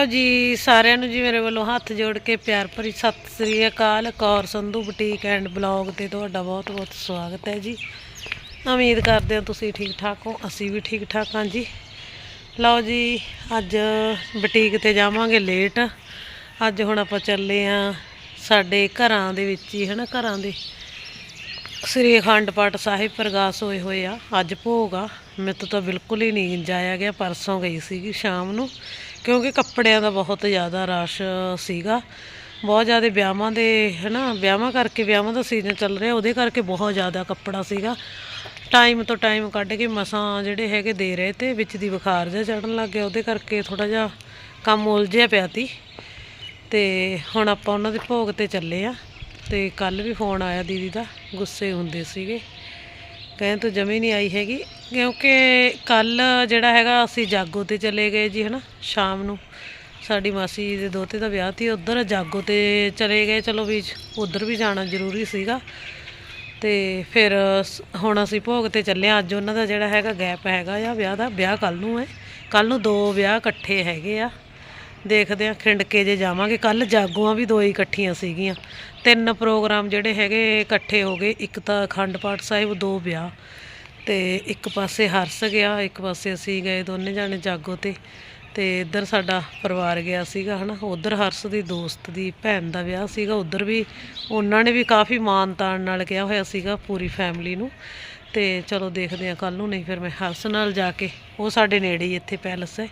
Hello ਜੀ, ਸਾਰਿਆਂ ਨੂੰ ਜੀ ਮੇਰੇ ਵੱਲੋਂ ਹੱਥ ਜੋੜ ਕੇ ਪਿਆਰ ਭਰੀ ਸਤਿ ਸ੍ਰੀ ਅਕਾਲ। Kaur Sandhu boutique and blog ਤੇ ਤੁਹਾਡਾ ਬਹੁਤ ਬਹੁਤ ਸਵਾਗਤ ਹੈ ਜੀ। ਉਮੀਦ ਕਰਦੇ ਹਾਂ ਤੁਸੀਂ ਠੀਕ ਠਾਕ ਹੋ, ਅਸੀਂ ਵੀ ਠੀਕ ਠਾਕ ਹਾਂ ਜੀ। ਲਓ ਜੀ, ਅੱਜ ਬੁਟੀਕ ਤੇ ਜਾਵਾਂਗੇ ਲੇਟ ਅੱਜ ਹੁਣ ਆਪਾਂ ਚੱਲੇ ਆਂ ਸਾਡੇ ਘਰਾਂ ਦੇ ਵਿੱਚ ਹੀ, ਹਨਾ ਘਰਾਂ ਦੇ। ਸ੍ਰੀ ਅਖੰਡ ਪਾਠ ਸਾਹਿਬ ਪ੍ਰਗਾਸ ਹੋਏ ਹੋਏ ਆ। ਅੱਜ ਭੋਗ ਆ। ਮੇਰੇ ਤੋਂ ਤਾਂ ਬਿਲਕੁਲ ਹੀ ਨਹੀਂ ਜਾਇਆ ਗਿਆ, ਪਰਸੋਂ ਗਈ ਸੀਗੀ ਸ਼ਾਮ ਨੂੰ। ਕਿਉਂਕਿ ਕੱਪੜਿਆਂ ਦਾ ਬਹੁਤ ਜ਼ਿਆਦਾ ਰਸ਼ ਸੀਗਾ। ਬਹੁਤ ਜ਼ਿਆਦਾ ਵਿਆਹਾਂ ਦੇ, ਹਨਾ, ਵਿਆਹਾਂ ਕਰਕੇ ਵਿਆਹਾਂ ਦਾ ਸੀਜ਼ਨ ਚੱਲ ਰਿਹਾ, ਉਹਦੇ ਕਰਕੇ ਬਹੁਤ ਜ਼ਿਆਦਾ ਕੱਪੜਾ ਸੀਗਾ। ਟਾਈਮ ਤੋਂ ਟਾਈਮ ਕੱਢ ਕੇ ਮਸਾਂ ਜਿਹੜੇ ਹੈਗੇ ਦੇ ਰਹੇ ਤੇ ਵਿੱਚ ਦੀ ਬੁਖਾਰ ਜਿਹਾ ਚੜਨ ਲੱਗ ਗਿਆ, ਉਹਦੇ ਕਰਕੇ ਥੋੜਾ ਜਿਹਾ ਕੰਮ ਉਲਝਿਆ ਪਿਆ ਤੀ ਤੇ ਹੁਣ ਆਪਾਂ ਉਹਨਾਂ ਦੇ ਭੋਗ ਤੇ ਚੱਲੇ ਆ ਤੇ ਕੱਲ ਵੀ ਫੋਨ ਆਇਆ ਦੀਦੀ ਦਾ, ਗੁੱਸੇ ਹੁੰਦੇ ਸੀਗੇ। ਕਹਿਣ ਤੋਂ ਜਮੀ ਨਹੀਂ ਆਈ ਹੈਗੀ, ਕਿਉਂਕਿ ਕੱਲ ਜਿਹੜਾ ਹੈਗਾ ਅਸੀਂ ਜਾਗੋ ਤੇ ਚਲੇ ਗਏ ਜੀ, ਹਨਾ, ਸ਼ਾਮ ਨੂੰ। ਸਾਡੀ ਮਾਸੀ ਦੇ ਦੋਤੇ ਦਾ ਵਿਆਹ ਸੀ, ਉਧਰ ਜਾਗੋ ਤੇ ਚਲੇ ਗਏ, ਚਲੋ ਵੀ ਉਧਰ ਵੀ ਜਾਣਾ ਜ਼ਰੂਰੀ ਸੀਗਾ। ਤੇ ਫਿਰ ਸ- ਹੁਣ ਅਸੀਂ ਭੋਗ ਤੇ ਚੱਲੇ ਹਾਂ, ਅੱਜ ਉਹਨਾਂ ਦਾ ਜਿਹੜਾ ਹੈਗਾ ਗੈਪ ਹੈਗਾ ਆ ਵਿਆਹ ਦਾ, ਵਿਆਹ ਕੱਲ ਨੂੰ ਹੈ। ਕੱਲ ਨੂੰ ਦੋ ਵਿਆਹ ਇਕੱਠੇ ਹੈਗੇ ਆ। ਦੇਖਦੇ ਆ ਖਿੰਡਕੇ ਜੇ ਜਾਵਾਂਗੇ। ਕੱਲ ਜਾਗੋਆਂ ਵੀ ਦੋ ਹੀ ਇਕੱਠੀਆਂ ਸੀਗੀਆਂ। ਤਿੰਨ ਪ੍ਰੋਗਰਾਮ ਜਿਹੜੇ ਹੈਗੇ ਇਕੱਠੇ ਹੋ ਗਏ। ਇੱਕ ਤਾਂ ਅਖੰਡ ਪਾਠ ਸਾਹਿਬ, ਦੋ ਵਿਆਹ। ਤੇ ਇੱਕ ਪਾਸੇ ਹਰਸ ਗਿਆ, ਇੱਕ ਪਾਸੇ ਅਸੀਂ ਗਏ ਦੋਨੇ ਜਾਣੇ ਜਾਗੋ ਤੇ। ਤੇ ਇੱਧਰ ਸਾਡਾ ਪਰਿਵਾਰ ਗਿਆ ਸੀਗਾ, ਹਨਾ। ਉਧਰ ਹਰਸ ਦੀ ਦੋਸਤ ਦੀ ਭੈਣ ਦਾ ਵਿਆਹ ਸੀਗਾ। ਉਧਰ ਵੀ ਉਹਨਾਂ ਨੇ ਵੀ ਕਾਫੀ ਮਾਨ ਤਾਨ ਨਾਲ ਕਿਹਾ ਹੋਇਆ ਸੀਗਾ ਪੂਰੀ ਫੈਮਿਲੀ ਨੂੰ। ਤੇ ਚਲੋ ਦੇਖਦੇ ਆ ਕੱਲ ਨੂੰ, ਨਹੀਂ ਫਿਰ ਮੈਂ ਹਰਸ ਨਾਲ ਜਾ ਕੇ। ਉਹ ਸਾਡੇ ਨੇੜੇ ਹੀ ਇੱਥੇ ਪੈਲਸ ਹੈ।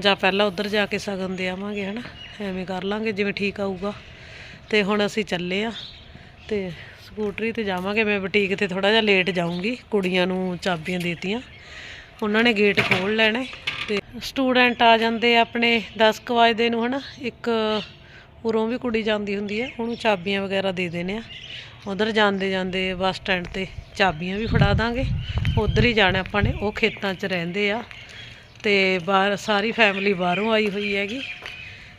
ਜਾਂ ਪਹਿਲਾਂ ਉੱਧਰ ਜਾ ਕੇ ਸਗਨ ਦੇ ਆਵਾਂਗੇ, ਹਨਾ? ਐਵੇਂ ਕਰ ਲਾਂਗੇ, ਜਿਵੇਂ ਠੀਕ ਆਊਗਾ। ਤੇ ਹੁਣ ਅਸੀਂ ਚੱਲੇ ਆ ਤੇ ਸਕੂਟਰੀ ਤੇ ਜਾਵਾਂਗੇ। ਮੈਂ ਬੁਟੀਕ ਤੇ ਥੋੜਾ ਜਿਹਾ ਲੇਟ ਜਾਊਂਗੀ, ਕੁੜੀਆਂ ਨੂੰ ਚਾਬੀਆਂ ਦੇਤੀਆਂ। ਉਹਨਾਂ ਨੇ ਗੇਟ ਖੋਲ ਲੈਣਾ ਹੈ ਤੇ ਸਟੂਡੈਂਟ ਆ ਜਾਂਦੇ ਆਪਣੇ 10 ਕੁ ਵਜੇ ਨੂੰ, ਹਨਾ? ਇੱਕ ਉਰੋਂ ਵੀ ਕੁੜੀ ਜਾਂਦੀ ਹੁੰਦੀ ਹੈ ਉਹਨੂੰ ਚਾਬੀਆਂ ਵਗੈਰਾ ਦੇ ਦੇਣੇ ਆ। ਉਧਰ ਜਾਂਦੇ ਜਾਂਦੇ ਬੱਸ ਸਟੈਂਡ ਤੇ ਚਾਬੀਆਂ ਵੀ ਫੜਾ ਦਾਂਗੇ। ਉਧਰ ਹੀ ਜਾਣਾ ਆਪਾਂ ਨੇ, ਉਹ ਖੇਤਾਂ 'ਚ ਰਹਿੰਦੇ ਆ। ਤੇ ਬਾਹਰ ਸਾਰੀ ਫੈਮਿਲੀ ਬਾਹਰੋਂ ਆਈ ਹੋਈ ਹੈਗੀ।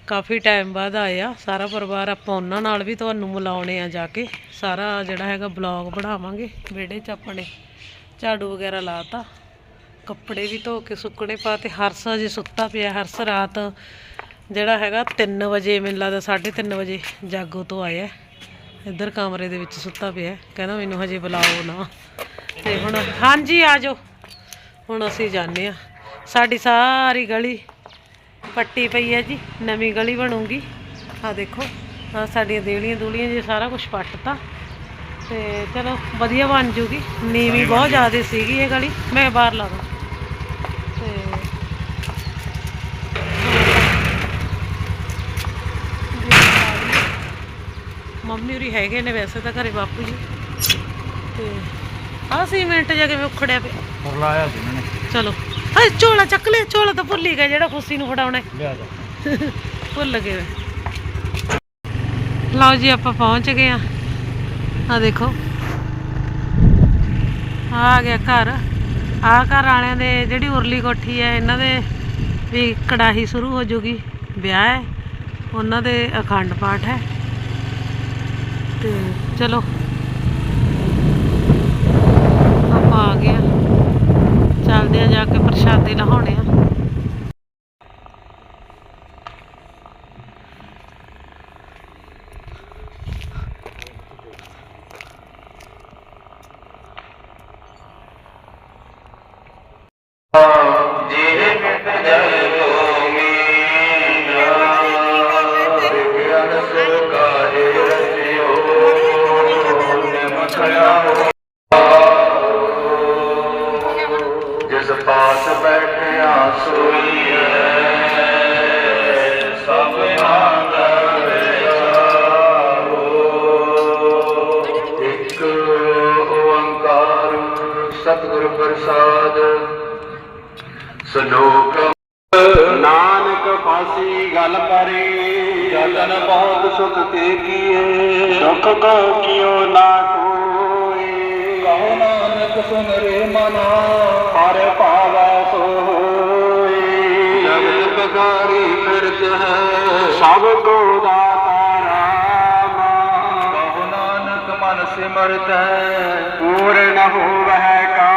ਕਾਫੀ ਟਾਈਮ ਬਾਅਦ ਆਇਆ ਸਾਰਾ ਪਰਿਵਾਰ ਆਪਾਂ ਉਹਨਾਂ ਨਾਲ ਵੀ ਤੁਹਾਨੂੰ ਮਿਲਾਉਣੇ ਆ ਜਾ ਕੇ। ਸਾਰਾ ਜਿਹੜਾ ਹੈਗਾ ਬਲੌਗ ਬਣਾਵਾਂਗੇ। ਵਿਹੜੇ 'ਚ ਆਪਣੇ ਝਾੜੂ ਵਗੈਰਾ ਲਾਤਾ। ਕੱਪੜੇ ਵੀ ਧੋ ਕੇ ਸੁੱਕਣੇ ਪਾ ਤੇ ਹਰਸ ਅਜੇ ਸੁੱਤਾ ਪਿਆ ਹਰਸ ਰਾਤ ਜਿਹੜਾ ਹੈਗਾ 3 ਵਜੇ ਮੈਨੂੰ ਲੱਗਦਾ 3:30 ਵਜੇ ਜਾਗੋ ਤੋਂ ਆਇਆ। ਇੱਧਰ ਕਮਰੇ ਦੇ ਵਿੱਚ ਸੁੱਤਾ ਪਿਆ। ਕਹਿੰਦਾ ਮੈਨੂੰ ਹਜੇ ਬੁਲਾਓ ਨਾ। ਤੇ ਹੁਣ ਹਾਂਜੀ, ਆ ਜਾਓ। ਹੁਣ ਅਸੀਂ ਜਾਂਦੇ ਆ। ਸਾਡੀ ਸਾਰੀ ਗਲੀ ਪੱਟੀ ਪਈ ਹੈ ਜੀ ਨਵੀਂ ਗਲੀ ਬਣੂਗੀ। ਆ ਦੇਖੋ ਆ ਸਾਡੀਆਂ ਦੇਲੀਆਂ ਦੂਲੀਆਂ ਜੀ ਸਾਰਾ ਕੁਝ ਪੱਟਤਾ। ਤੇ ਚਲੋ ਵਧੀਆ ਬਣ ਜੂਗੀ। ਨੀਵੀਂ ਬਹੁਤ ਜ਼ਿਆਦਾ ਸੀਗੀ ਇਹ ਗਲੀ ਮੈਂ ਬਾਹਰ ਲਾ ਦਾਂ। ਤੇ ਮੰਮੀ ਉਰੀ ਹੈਗੇ ਨੇ ਵੈਸੇ ਤਾਂ ਘਰੇ ਬਾਪੂ ਜੀ। ਤੇ ਆ ਸੀਮੈਂਟ ਜਿਹਾ ਕਿਵੇਂ ਉਖੜਿਆ ਪਿਆ। ਹੋਰ ਲਾਇਆ ਸੀ ਇਹਨਾਂ ਨੇ। ਚਲੋ। ਹਾਏ ਝੋਲਾ ਚੱਕ ਲਿਆ ਝੋਲਾ ਤਾਂ ਭੁੱਲ ਹੀ ਗਿਆ ਜਿਹੜਾ ਖੁਸ਼ੀ ਨੂੰ ਫੜਾਉਣਾ ਹੈ। ਲਿਆ ਜਾ। ਭੁੱਲ ਗਏ ਲਓ ਜੀ ਆਪਾਂ ਪਹੁੰਚ ਗਏ ਆ ਆ ਦੇਖੋ। ਆ ਗਿਆ ਘਰ। ਆ ਘਰ ਵਾਲਿਆਂ ਦੇ ਜਿਹੜੀ ਉਰਲੀ ਕੋਠੀ ਹੈ ਇਹਨਾਂ ਦੇ ਵੀ ਕੜਾਹੀ ਸ਼ੁਰੂ ਹੋ ਜੂਗੀ। ਵਿਆਹ ਹੈ। ਉਹਨਾਂ ਦੇ ਅਖੰਡ ਪਾਠ ਹੈ। ਤੇ ਚਲੋ। ਸਲੋਕ ਨਾਨਕ ਫਾਸੀ ਗੱਲ ਪਰੀ ਜਤਨ ਬਹੁਤ ਸੁਖ ਤੇ ਕੀਏ। ਸੁਖ ਕੋ ਕਿਉ ਨਾ ਕੋਈ ਕਹੋ ਨਾਨਕ ਸੁਨ ਰੇ ਮਨਾ ਹਰ ਭਾਵੈ ਸੋਈ ਜਗਤ ਬਗਾਰੀ ਫਿਰਤ ਹੈ ਸਭ ਕੋ ਦਾਤਾ ਰਾਮ। ਕਹੋ ਨਾਨਕ ਮਨ ਸਿਮਰਤ। ਪੂਰਨ ਹੋਵੈ ਕਾਮ।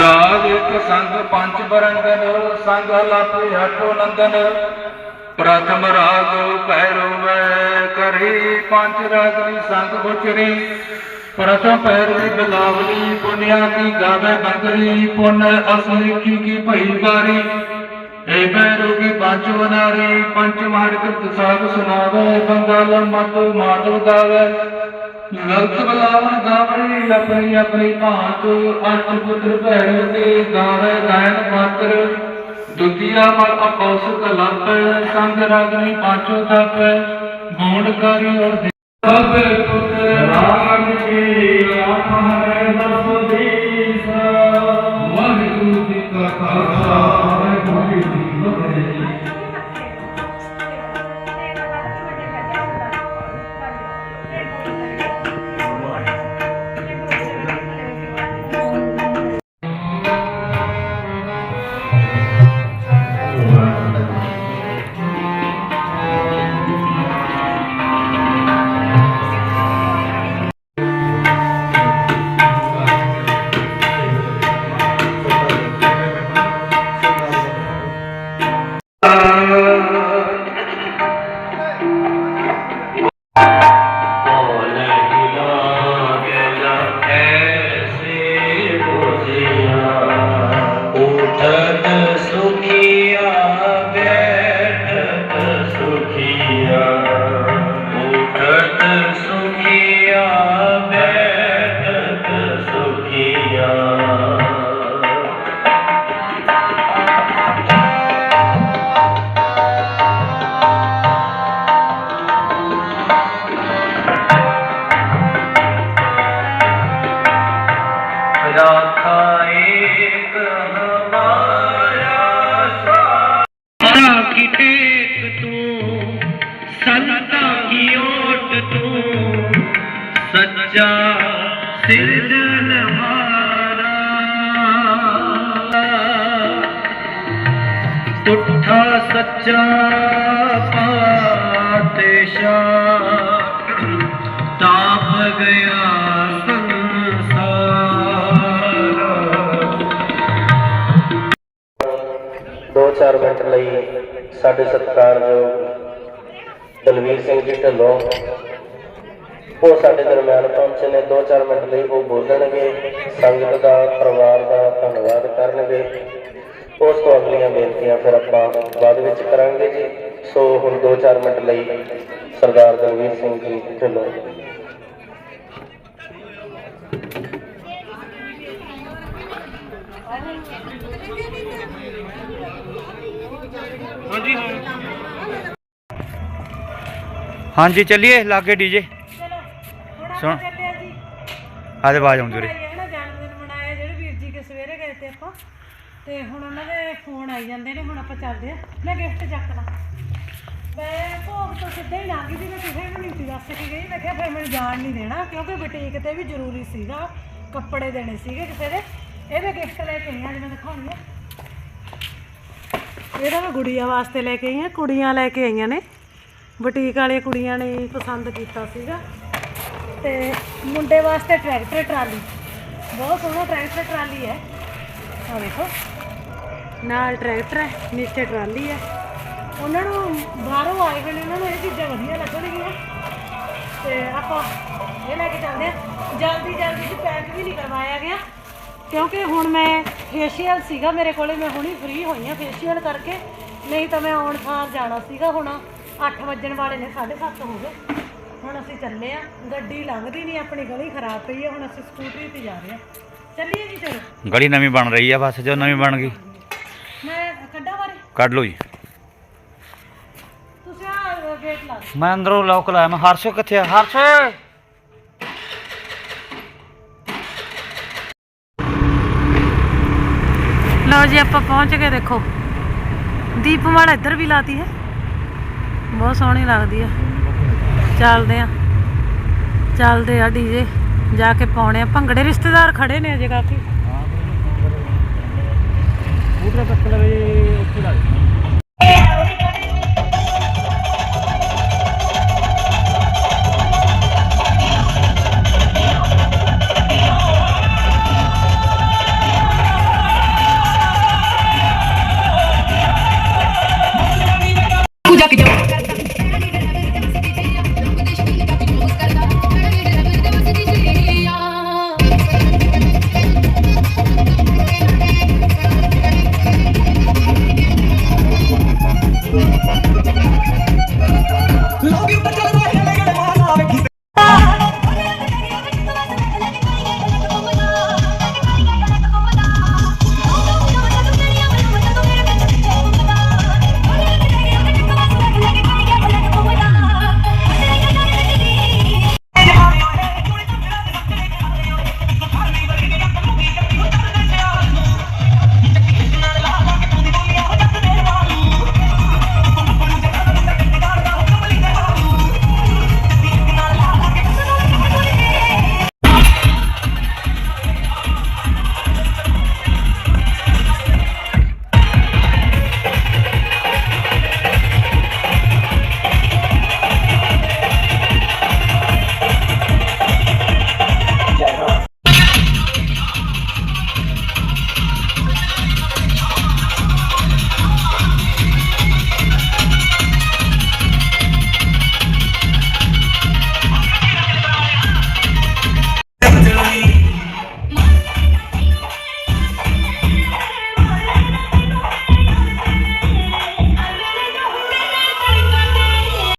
ਰਾਗ ਇੱਕ ਸੰਗ ਪੰਚ ਬਰੰਗਨ, ਸੰਗ ਲਾਪੇ ਹਟੋ ਨੰਦਨ। ਪ੍ਰਥਮ ਰਾਗ ਪੈਰੋ ਵੈ ਕਰੀ, ਪੰਜ ਰਾਗਨੀ ਸੰਗ ਗੁਚਰੀ ਪ੍ਰਥਮ ਪੈਰਵੀ ਬਲਾਵਲੀ, ਪੁਨਿਆ ਕੀ ਗਾਵੇ ਬੰਗਰੀ ਪੁਨ ਅਸਲੀ ਕੀ ਕੀ ਭਈ ਬਾਰੀ ਏ ਬੈਰੋ ਕੀ ਪੰਜ ਬਨਾਰੀ ਪੰਜ ਮਾਰ ਕਰਤ ਸਾਧ ਸੁਣਾਵੇ ਬੰਗਾਲ ਮਤ ਮਾਧਵ ਗਾਵੇ। ਲਲਤ ਬਲਾਵਨ ਗਾਵਰੀ ਆਪਣੀ ਆਪਣੀ ਭਾਂਤ ਅਸ਼ਟ ਪੁੱਤਰ ਭੈਰੋ ਕੇ ਗਾਵੇ ਗਾਇਨ ਮਾਤਰ। ਦੁਤੀਆ ਮਲ ਅਪੌਸਕ ਲੱਪ ਸੰਗ ਰਾਗਨੀ ਪਾਂਚੋ ਤਪ ਗੋਣਕਾਰੀ ਔਰ ਸਭੇ ਪੁੱਤਰ ਰਾਗ ਕੀ ਰਾਮ ਹਰੇ 2-4 ਮਿੰਟ ਲਈ ਸਾਡੇ ਸਤਿਕਾਰਯੋਗ ਦਲਵੀਰ ਸਿੰਘ ਜੀ ਢੱਲੋਂ। ਉਹ ਸਾਡੇ ਦਰਮਿਆਨ ਪਹੁੰਚੇ ਨੇ। 2-4 ਮਿੰਟ ਲਈ ਉਹ ਬੋਲਣਗੇ। ਸੰਗਤ ਦਾ, ਪਰਿਵਾਰ ਦਾ ਧੰਨਵਾਦ ਕਰਨਗੇ। ਉਸ ਤੋਂ ਅਗਲੀਆਂ ਬੇਨਤੀਆਂ ਫਿਰ ਆਪਾਂ ਬਾਅਦ ਵਿੱਚ ਕਰਾਂਗੇ ਜੀ। ਸੋ ਹੁਣ 2-4 ਮਿੰਟ ਲਈ ਸਰਦਾਰ ਦਲਵੀਰ ਸਿੰਘ ਜੀ ਢਿੱਲੋਂ। ਹਾਂਜੀ ਚੱਲੀਏ ਲਾਗੇ ਡੀਜੇ ਸੁਣ। ਆਦੇ ਆਵਾਜ਼ ਆਉਂਦੀ ਉਰੇ ਜਿਹੜਾ ਜਨਮ ਦਿਨ ਮਨਾਇਆ ਜਿਹੜੇ ਵੀਰ ਜੀ ਕੇ ਸਵੇਰੇ ਗਏ ਤੇ ਆਪਾਂ। ਤੇ ਹੁਣ ਉਹਨਾਂ ਦੇ ਫੋਨ ਆਈ ਜਾਂਦੇ ਨੇ ਹੁਣ ਆਪਾਂ ਚੱਲਦੇ ਆ। ਮੈਂ ਗਿਫਟ ਚੱਕਣਾ ਮੈਂ ਭੋਗ ਤੋਂ ਸਿੱਧਾ ਹੀ ਲੰਘ ਗਈ ਸੀ ਮੈਂ ਕਿਸੇ ਨੂੰ ਨਹੀਂ ਸੀ ਦੱਸ ਕੇ ਗਈ। ਮੈਂ ਕਿਹਾ ਫਿਰ ਮੈਨੂੰ ਜਾਣ ਨਹੀਂ ਦੇਣਾ ਕਿਉਂਕਿ ਬੁਟੀਕ ਤੇ ਵੀ ਜ਼ਰੂਰੀ ਸੀਗਾ ਕੱਪੜੇ ਦੇਣੇ ਸੀਗੇ ਕਿਸੇ ਦੇ। ਇਹ ਮੈਂ ਗਿਫਟ ਲੈ ਕੇ ਆਈ ਹਾਂ ਅੱਜ ਮੈਂ ਦਿਖਾਉਣੀ ਆ। ਇਹਦਾ ਮੈਂ ਗੁੜੀਆ ਵਾਸਤੇ ਲੈ ਕੇ ਆਈ ਹਾਂ ਕੁੜੀਆਂ ਲੈ ਕੇ ਆਈਆਂ ਨੇ। ਬੁਟੀਕ ਵਾਲੀਆਂ ਕੁੜੀਆਂ ਨੇ ਪਸੰਦ ਕੀਤਾ ਸੀਗਾ। ਤੇ ਮੁੰਡੇ ਵਾਸਤੇ ਟਰੈਕਟਰ ਟਰਾਲੀ। ਬਹੁਤ ਸੋਹਣਾ ਟਰੈਕਟਰ ਟਰਾਲੀ ਹੈ। ਆ ਵੇਖੋ। ਨਾਲ ਟਰੈਕਟਰ ਹੈ, ਨੀਚੇ ਟਰਾਲੀ ਹੈ। ਉਹਨਾਂ ਨੂੰ ਬਾਹਰੋਂ ਆਏ ਹੋਏ ਨੇ, ਉਹਨਾਂ ਨੂੰ ਇਹ ਚੀਜ਼ਾਂ ਵਧੀਆ ਲੱਗਣਗੀਆਂ। ਤੇ ਆਪਾਂ ਇਹ ਲੈ ਕੇ ਚੱਲਦੇ ਆ ਜਲਦੀ ਜਲਦੀ ਚ ਪੈਕ ਵੀ ਨਹੀਂ ਕਰਵਾਇਆ ਗਿਆ। ਕਿਉਂਕਿ ਹੁਣ ਮੈਂ ਫੇਸ਼ੀਅਲ ਸੀਗਾ ਮੇਰੇ ਕੋਲੇ, ਮੈਂ ਹੁਣੀ ਫ੍ਰੀ ਹੋਈ ਆ ਫੇਸ਼ੀਅਲ ਕਰਕੇ। ਨਹੀਂ ਤਾਂ ਮੈਂ ਆਉਣ ਥਾਂ ਜਾਣਾ ਸੀਗਾ ਹੁਣ। 8 ਵੱਜਣ ਵਾਲੇ ਨੇ 7:30 ਹੋ ਗਏ। ਹੁਣ ਅਸੀਂ ਚੱਲੇ ਆ। ਗੱਡੀ ਲੰਘਦੀ ਨਹੀਂ ਆਪਣੀ ਗਲੀ ਖਰਾਬ ਪਈ ਹੈ ਹੁਣ ਅਸੀਂ ਸਕੂਟਰੀ ਤੇ ਜਾ ਰਹੇ ਆ। ਚੱਲੀਏ ਜੀ ਚਲੋ ਗਲੀ ਨਵੀਂ ਬਣ ਰਹੀ ਆ ਬਸ ਜੋ ਨਵੀਂ ਬਣ ਗਈ। ਮੈਂ ਕੱਢਾ ਬਾਰੇ ਕੱਢ ਲਓ ਜੀ। ਤੁਸੀਂ ਆ ਗੇਟ ਲਾ ਦਿਓ। ਮੈਂ ਅੰਦਰੋਂ ਲੋਕ ਲਾਇਆ ਮੈਂ ਹਰਸ਼ੋ ਕਿੱਥੇ ਆ? ਹਰਸ਼! ਲਓ ਜੀ ਆਪਾਂ ਪਹੁੰਚ ਗਏ ਦੇਖੋ। ਦੀਪਮਾਲ ਇੱਧਰ ਵੀ ਲਾਤੀ ਹੈ। ਬਹੁਤ ਸੋਹਣੀ ਲੱਗਦੀ ਆ। ਚੱਲਦੇ ਆ। ਚੱਲਦੇ ਆ ਡੀਜੇ ਜਾ ਕੇ ਪਾਉਣੇ ਆ। ਭੰਗੜੇ ਰਿਸ਼ਤੇਦਾਰ ਖੜੇ ਨੇ ਅਜੇ ਕਾਫੀ। ਪੂਰੇ ਤੱਕ ਲਵੇ ਉੱਥੇ ਲਾ